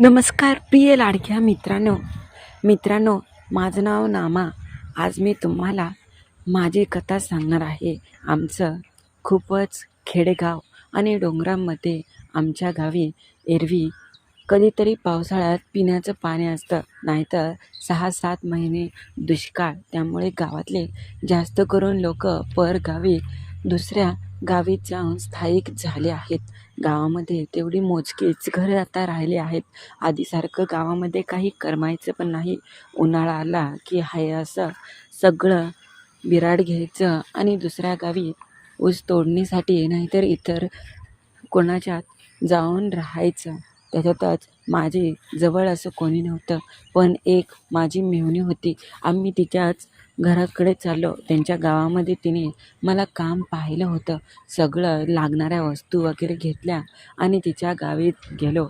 नमस्कार प्रिय लाडक्या मित्रांनो. मित्रांनो माझं नाव नामा. आज मी तुम्हाला माझी कथा सांगणार आहे. आमचं खूपच खेडेगाव आणि डोंगरांमध्ये आमच्या गावी एरवी कधीतरी पावसाळ्यात पिण्याचं पाणी असतं. नाहीतर सहा सात महिने दुष्काळ. त्यामुळे गावातले जास्त करून लोक परगावी दुसऱ्या गावी जाऊन स्थायिक झाले आहेत. गावामध्ये तेवढी मोजकीच घरं आता राहिले आहेत. आधीसारखं गावामध्ये काही करमायचं पण नाही. उन्हाळा आला की हाय असं सगळं बिराड घ्यायचं आणि दुसऱ्या गावी ऊस तोडणीसाठी नाहीतर इतर कोणाच्यात जाऊन राहायचं. त्याच्यातच माझी जवळ असं कोणी नव्हतं. पण एक माझी मेहुणी होती. आम्ही तिच्याच घराकडे चाललो. त्यांच्या गावामध्ये तिने मला काम पाहिलं होतं. सगळं लागणाऱ्या वस्तू वगैरे घेतल्या आणि तिच्या गावी गेलो.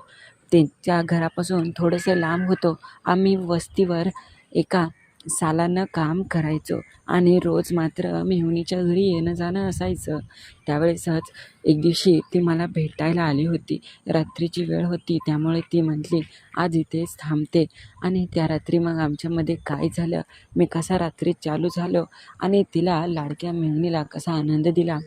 त्यांच्या घरापासून थोडंसं लांब होतो. आम्ही वस्तीवर एका सालानं काम करायचो आणि रोज मात्र मेहुणीच्या घरी येणं जाणं असायचं. त्यावेळेसच एक दिवशी ती मला भेटायला आली होती. रात्रीची वेळ होती त्यामुळे ती म्हटली आज इथेच थांबते. आणि त्या रात्री मग आमच्यामध्ये काय झालं? मी कसा रात्री चालू झालो? आणि तिला लाडक्या मेहणीला कसा आनंद दिला?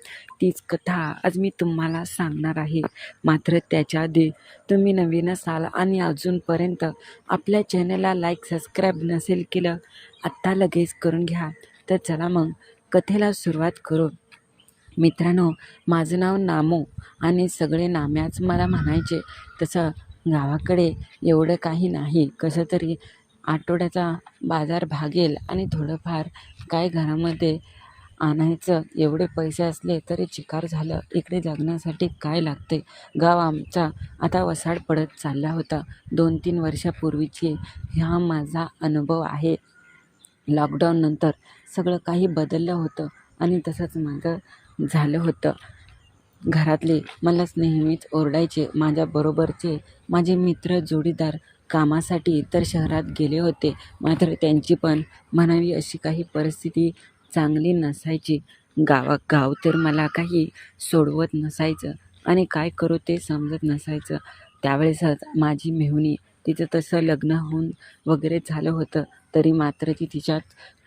तीच कथा आज मी तुम्हाला सांगणार आहे. मात्र त्याच्या आधी तुम्ही नवीन असाल आणि अजूनपर्यंत आपल्या चॅनलला लाईक सबस्क्राईब नसेल केलं आत्ता लगेच करून घ्या. तर चला मग कथेला सुरुवात करू. मित्रांनो माझं नाव नामो आणि सगळे नाम्याच मला म्हणायचे. तसं गावाकडे एवढं काही नाही. कसं तरी आठवड्याचा बाजार भागेल आणि थोडंफार काय घरामध्ये आणायचं एवढे पैसे असले तरी चिकार झालं. इकडे जगण्यासाठी काय लागते गाव आमचा आता वसाड पडत चालला होता. दोन तीन वर्षापूर्वीची हा माझा अनुभव आहे. लॉकडाऊननंतर सगळं काही बदललं होतं आणि तसंच माझं झालं होतं. घरातले मलाच नेहमीच ओरडायचे. माझ्याबरोबरचे माझे मित्र जोडीदार कामासाठी तर शहरात गेले होते. मात्र त्यांची पण म्हणावी अशी काही परिस्थिती चांगली नसायची. गावा गाव तर मला काही सोडवत नसायचं आणि काय करू ते समजत नसायचं. त्यावेळेसच माझी मेहुणी तिचं तसं लग्न होऊन वगैरे झालं होतं. तरी मात्र ती तिच्यात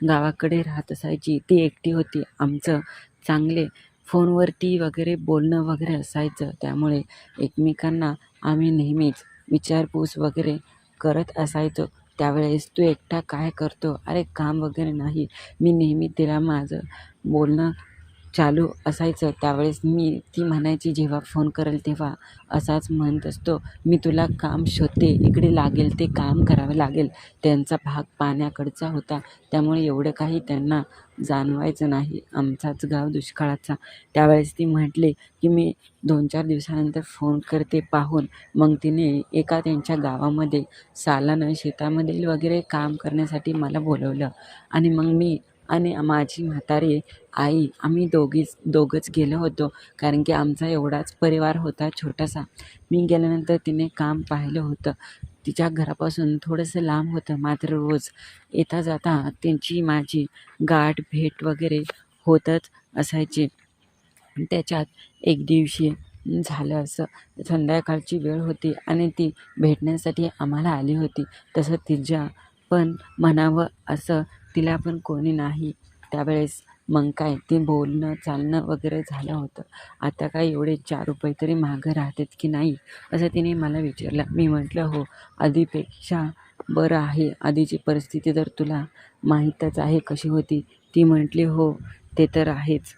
गावाकडे राहत असायची. ती एकटी होती. आमचं चांगले फोनवरती वगैरे बोलणं वगैरे असायचं. त्यामुळे एकमेकांना आम्ही नेहमीच विचारपूस वगैरे करत असायचो. त्यावेळेस तू एकटा काय करतो? अरे काम वगैरे नाही. मी नेहमी तिला माझं बोलणं चालू असायचं त्यावेळेस मी ती म्हणायची जेव्हा फोन करेल तेव्हा असाच म्हणत असतो मी तुला काम शोधते इकडे लागेल ते काम करावं लागेल. त्यांचा भाग पाण्याकडचा होता. त्यामुळे एवढं काही त्यांना जाणवायचं नाही आमचाच गाव दुष्काळाचा. त्यावेळेस ती म्हटली की मी दोन चार दिवसानंतर फोन करते पाहून. मग तिने एका त्यांच्या गावामध्ये सालानं शेतामधील वगैरे काम करण्यासाठी मला बोलवलं. आणि मग मी आणि माझी म्हातारी आई आम्ही दोघीच दोघंच गेलो होतो. कारण की आमचा एवढाच परिवार होता छोटासा. मी गेल्यानंतर तिने काम पाहिलं होतं. तिच्या घरापासून थोडंसं लांब होतं मात्र रोज येता जाता त्यांची माझी गाठ भेट वगैरे होतच असायची. त्याच्यात एक दिवशी झालं असं. संध्याकाळची वेळ होती आणि ती भेटण्यासाठी आम्हाला आली होती. तसं तिच्या पण म्हणावं असं तिला पण कोणी नाही. त्यावेळेस मग काय ते बोलणं चालणं वगैरे झालं होतं. आता काय एवढे चार रुपये तरी मागं राहतात की नाही? असं तिने मला विचारलं. मी म्हटलं हो आधीपेक्षा बरं आहे. आधीची परिस्थिती तर तुला माहीतच आहे कशी होती. ती म्हटली हो ते तर आहेच.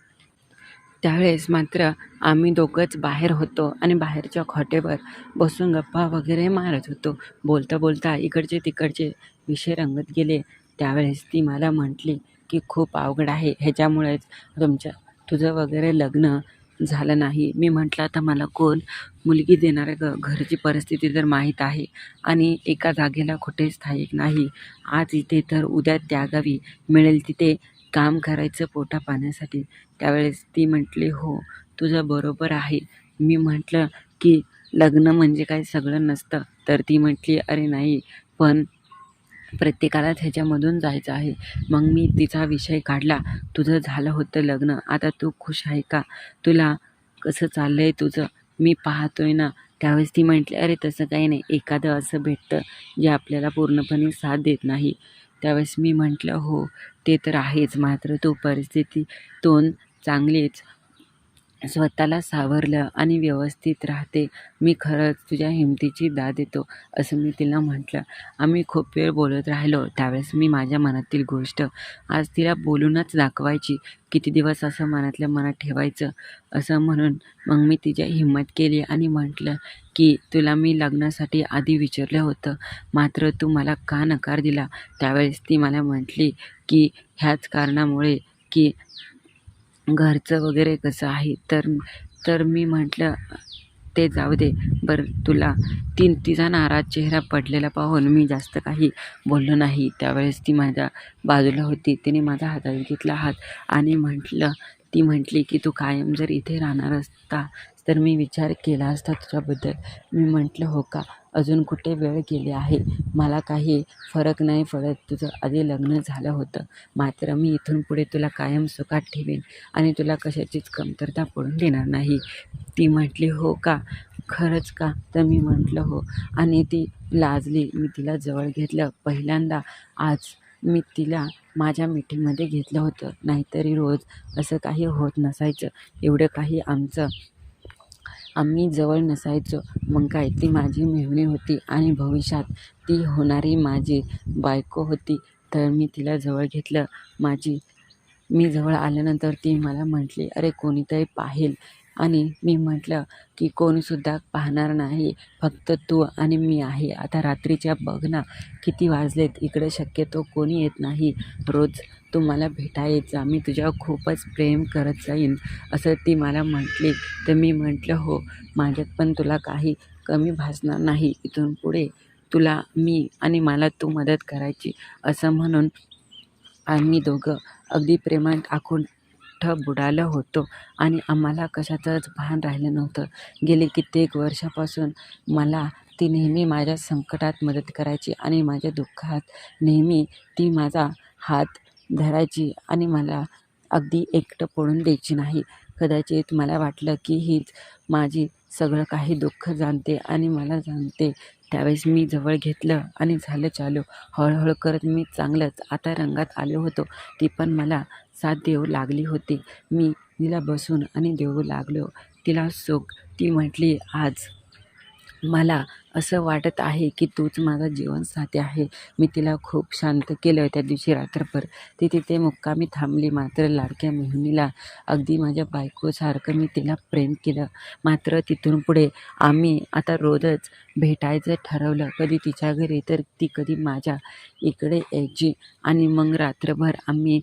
त्यावेळेस मात्र आम्ही दोघंच बाहेर होतो आणि बाहेरच्या खोटेवर बसून गप्पा वगैरे मारत होतो. बोलता बोलता इकडचे तिकडचे विषय रंगत गेले. त्यावेळेस ती मला म्हटली की खूप अवघड आहे. ह्याच्यामुळेच तुमच्या तुझं वगैरे लग्न झालं नाही. मी म्हटलं आता मला कोण मुलगी देणाऱ्या ग घरची परिस्थिती तर माहीत आहे. आणि एका जागेला कुठे स्थायिक नाही. आज इथे तर उद्या त्यागावी मिळेल तिथे काम करायचं पोटा पाण्यासाठी. त्यावेळेस ती म्हटली हो तुझं बरोबर आहे. मी म्हटलं की लग्न म्हणजे काय सगळं नसतं. तर ती म्हटली अरे नाही पण प्रत्येकाला ह्याच्यामधून जायचं आहे. मग मी तिचा विषय काढला. तुझं झालं होतं लग्न. आता तू खुश आहे का? तुला कसं चाललं आहे तुझं? मी पाहतोय ना. त्यावेळेस ती म्हटली अरे तसं काही नाही. एखादं असं भेटतं जे आपल्याला पूर्णपणे साथ देत नाही. त्यावेळेस मी म्हटलं हो ते तर आहेच. मात्र तो परिस्थिती तोंड चांगलीच स्वतःला सावरलं आणि व्यवस्थित राहते. मी खरंच तुझ्या हिमतीची दाद देतो असं मी तिला म्हटलं. आम्ही खूप वेळ बोलत राहिलो. त्यावेळेस मी माझ्या मनातील गोष्ट आज तिला बोलूनच दाखवायची. किती दिवस असं मनातल्या मनात ठेवायचं? असं म्हणून मग मी तिच्या हिंमत केली आणि म्हटलं की तुला मी लग्नासाठी आधी विचारलं होतं. मात्र तू मला का नकार दिला? त्यावेळेस ती मला म्हटली की ह्याच कारणामुळे की घरचं वगैरे कसं आहे तर तर मी म्हटलं ते जाऊ दे बरं तुला ती तिचा नाराज चेहरा पडलेला पाहून मी जास्त काही बोललो नाही. त्यावेळेस ती माझ्या बाजूला होती तिने माझा हातात घेतला हात आणि म्हटलं ती म्हटली की तू कायम जर इथे राहणार असता तर मी विचार केला असता तुझ्याबद्दल. मी म्हटलं हो का? अजून कुठे वेळ गेली आहे? मला काही फरक नाही पडत. तुझं आधी लग्न झालं होतं. मात्र मी इथून पुढे तुला कायम सुखात ठेवेन आणि तुला कशाचीच कमतरता पडून देणार नाही. ती म्हटली हो का? खरंच का? तर मी म्हटलं हो. आणि ती लाजली. मी तिला जवळ घेतलं. पहिल्यांदा आज मी तिला माझ्या मिठीमध्ये घेतलं होतं. नाहीतरी रोज असं काही होत नसायचं. एवढं काही आमचं आम्ही जवळ नसायचो. मग काय? ती माझी मेहुणी होती आणि भविष्यात ती होणारी माझी बायको होती. तर मी तिला जवळ घेतलं. माझी मी जवळ आल्यानंतर ती मला म्हटली अरे कोणीतरी पाहिल आणि मी म्हटलं की कोणीसुद्धा पाहणार नाही. फक्त तू आणि मी आहे. आता रात्रीच्या बघ ना किती वाजलेत. इकडे शक्यतो कोणी येत नाही. रोज तू मला भेटायचा. मी तुझ्यावर खूपच प्रेम करत जाईन. असं ती मला म्हटली. तर मी म्हटलं हो माझ्यात पण तुला काही कमी भासणार नाही. इथून पुढे तुला मी आणि मला तू मदत करायची. असं म्हणून आम्ही दोघं अगदी प्रेमात आखून बुडालं होतो. आणि आम्हाला कशाचंच भान राहिलं नव्हतं. गेले कित्येक वर्षापासून मला ती नेहमी माझ्या संकटात मदत करायची आणि माझ्या दुःखात नेहमी ती माझा हात धरायची आणि मला अगदी एकटं पडून द्यायची नाही. कदाचित मला वाटलं की हीच माझी सगळं काही दुःख जाणते आणि मला जाणते. त्यावेळेस मी जवळ घेतलं आणि झालं चालू. हळूहळू करत मी चांगलंच आता रंगात आलो होतो. ती पण मला साथ देऊ लागली होती. मी तिला बसून आणि देऊ लागलो. तिला सुख. ती म्हटली आज मला असं वाटत आहे की तूच माझा जीवनसाथी आहे. मी तिला खूप शांत केलं त्या दिवशी रात्रभर. ती तिथे मुक्कामी थांबली. मात्र लाडक्या मोहिनीला अगदी माझ्या बायकोसारखं मी तिला प्रेम केलं. मात्र तिथून पुढे आम्ही आता रोजच भेटायचं ठरवलं. कधी तिच्या घरी तर ती कधी माझ्या इकडे यायची. आणि मग रात्रभर आम्ही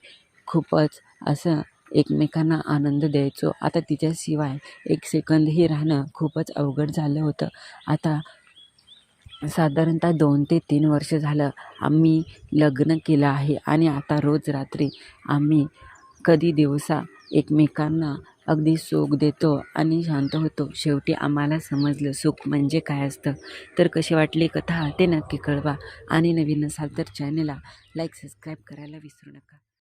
खूपच असं एकमेकांना आनंद द्यायचो. आता तिच्याशिवाय एक सेकंदही राहणं खूपच अवघड झालं होतं. आता साधारणतः दोन ते तीन वर्ष झालं आम्ही लग्न केलं आहे आणि आता रोज रात्री आम्ही कधी दिवसा एकमेकांना अगदी सुख देतो आणि शांत होतो. शेवटी आम्हाला समजलं सुख म्हणजे काय असतं. तर कशी वाटली कथा ते नक्की कळवा. आणि नवीन असाल तर चॅनलला लाईक सबस्क्राईब करायला विसरू नका.